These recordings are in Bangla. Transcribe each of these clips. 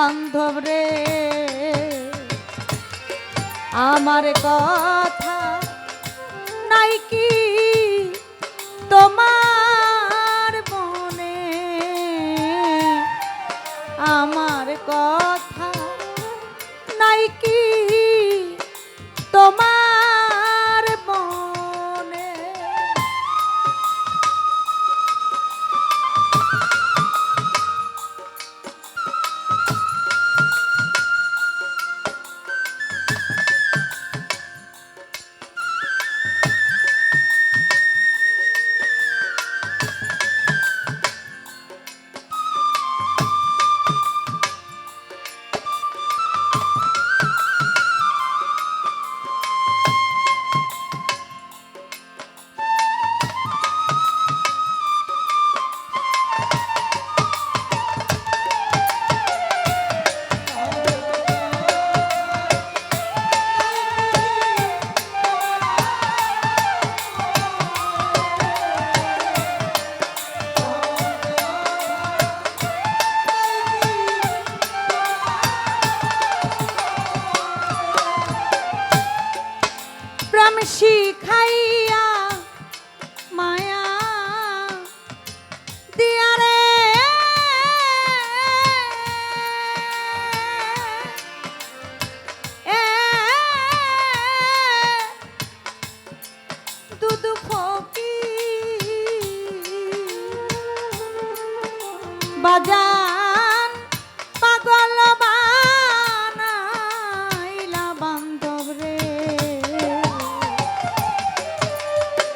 বান্ধব রে। আমার কথা নাই কি তোমার মনে? আমার কথা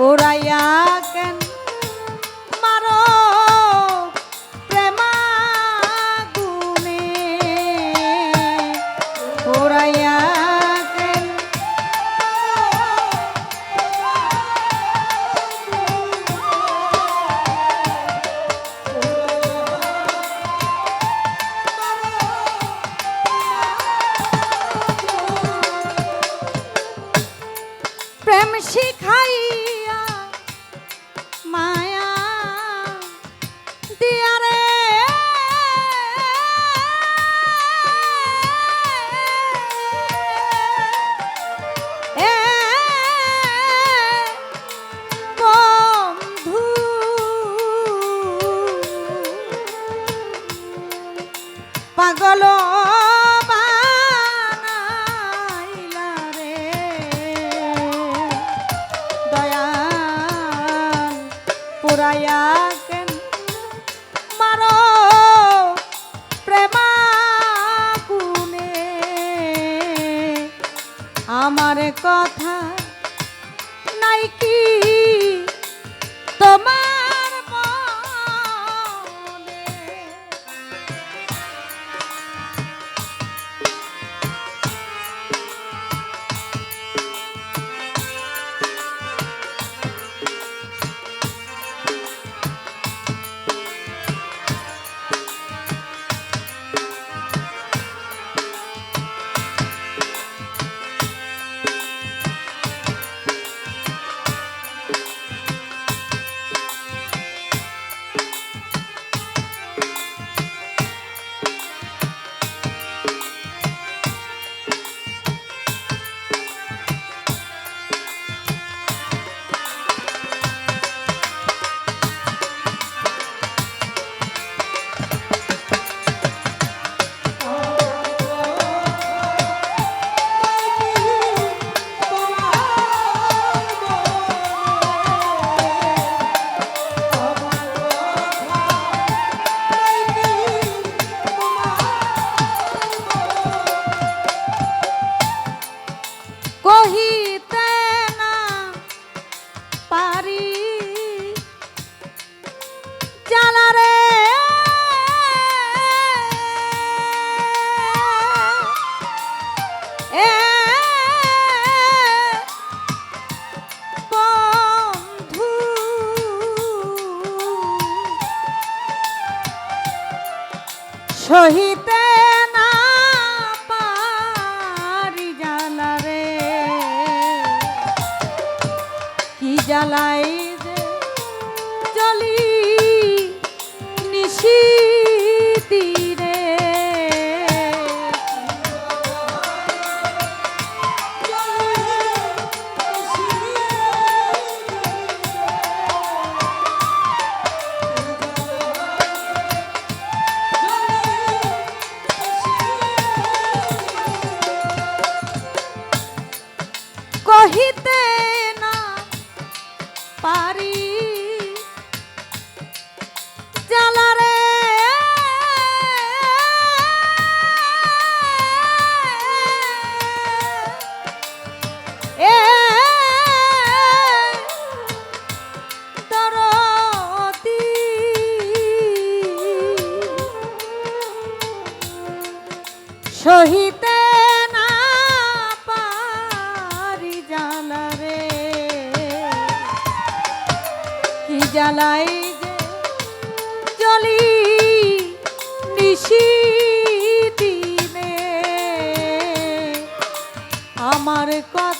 Urayak. পুরাইয়া কেন মারা পারি। জালারে সহিতে জ্বালাই জ্বালাই যে জলি নিশি দিনে আমার কথা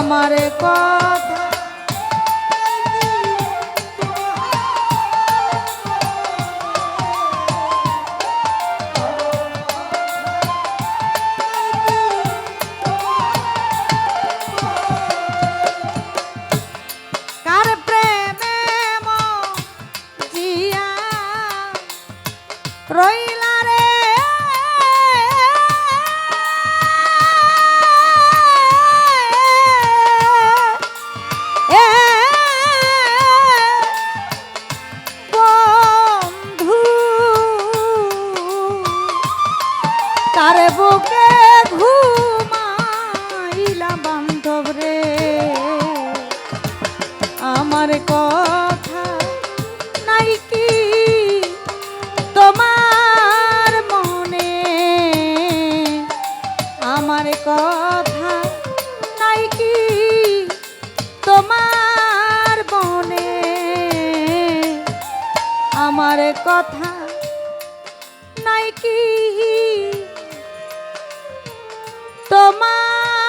আমার কথা তার বুকে ঘুমাইলা বান্ধব রে। আমার কথা নাই কি তোমার মনে? আমার কথা নাই কি তোমার মনে? আমার কথা নাই কি 吗？